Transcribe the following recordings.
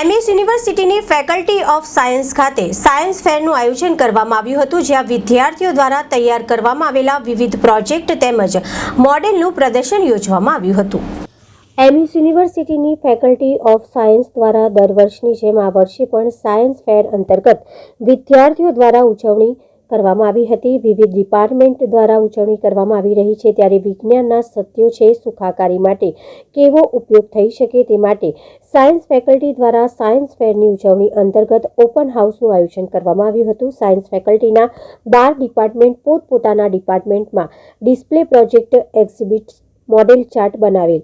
MS યુનિવર્સિટીની faculty of science ખાતે science ફેરનું આયોજન કરવામાં આવ્યું હતું, જ્યાં વિદ્યાર્થીઓ દ્વારા તૈયાર કરવામાં આવેલા વિવિધ પ્રોજેક્ટ તેમજ મોડેલનું પ્રદર્શન યોજવામાં આવ્યું હતું. એમએસ યુનિવર્સિટીની ફેકલ્ટી ઓફ સાયન્સ દ્વારા દર વર્ષની જેમ આ વર્ષે પણ સાયન્સ ફેર અંતર્ગત વિદ્યાર્થીઓ દ્વારા ઉજવણી કરવામાં આવી હતી. વિવિધ ડિપાર્ટમેન્ટ દ્વારા ઉજવણી કરવામાં આવી રહી છે. ત્યારે વિજ્ઞાનના સત્યો છે સુખાકારી માટે કેવો ઉપયોગ થઈ શકે તે માટે સાયન્સ ફેકલ્ટી દ્વારા સાયન્સ ફેરની ઉજવણી અંતર્ગત ઓપન હાઉસનું આયોજન કરવામાં આવ્યું હતું. સાયન્સ ફેકલ્ટીના બાર ડિપાર્ટમેન્ટ પોતપોતાના ડિપાર્ટમેન્ટમાં display project exhibit model chart બનાવેલ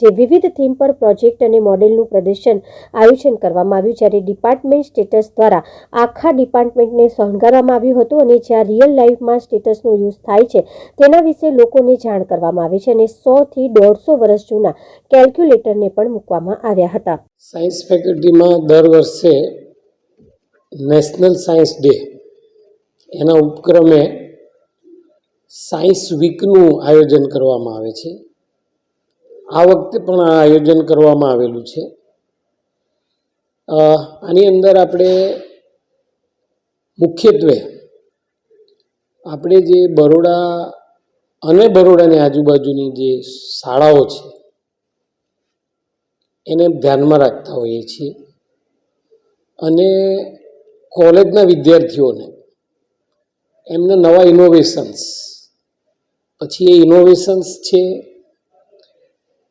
જે વિવિધ થીમ પર પ્રોજેક્ટ અને મોડેલનું પ્રદર્શન આયોજન કરવામાં આવ્યું, જ્યારે ડિપાર્ટમેન્ટ સ્ટેટસ દ્વારા આખા ડિપાર્ટમેન્ટને શણગારવામાં આવ્યું હતું અને જ્યાં રિયલ લાઈફમાં સ્ટેટસનો યુઝ થાય છે, તેના વિશે લોકોને જાણ કરવામાં આવે છે અને સોથી દોઢસો વર્ષ જૂના કેલ્ક્યુલેટરને પણ મૂકવામાં આવ્યા હતા. સાયન્સ ફેકલ્ટીમાં દર વર્ષે નેશનલ સાયન્સ ડે એના ઉપક્રમે સાયન્સ વીકનું આયોજન કરવામાં આવે છે. આ વખતે પણ આ આયોજન કરવામાં આવેલું છે. આની અંદર આપણે મુખ્યત્વે આપણે જે બરોડા અને બરોડાની આજુબાજુની જે શાળાઓ છે, એને ધ્યાનમાં રાખતા હોઈએ છીએ. અને કોલેજના વિદ્યાર્થીઓને એમને નવા ઇનોવેશન્સ પછી એ ઇનોવેશન્સ છે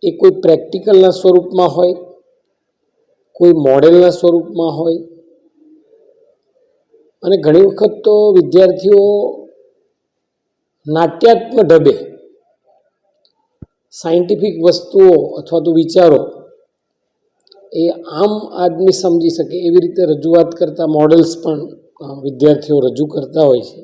એ કોઈ પ્રેક્ટિકલના સ્વરૂપમાં હોય, કોઈ મોડેલના સ્વરૂપમાં હોય. અને ઘણી વખત તો વિદ્યાર્થીઓ નાટ્યાત્મક ઢબે સાયન્ટિફિક વસ્તુઓ અથવા તો વિચારો એ આમ આદમી સમજી શકે એવી રીતે રજૂઆત કરતા મોડલ્સ પણ વિદ્યાર્થીઓ રજૂ કરતા હોય છે.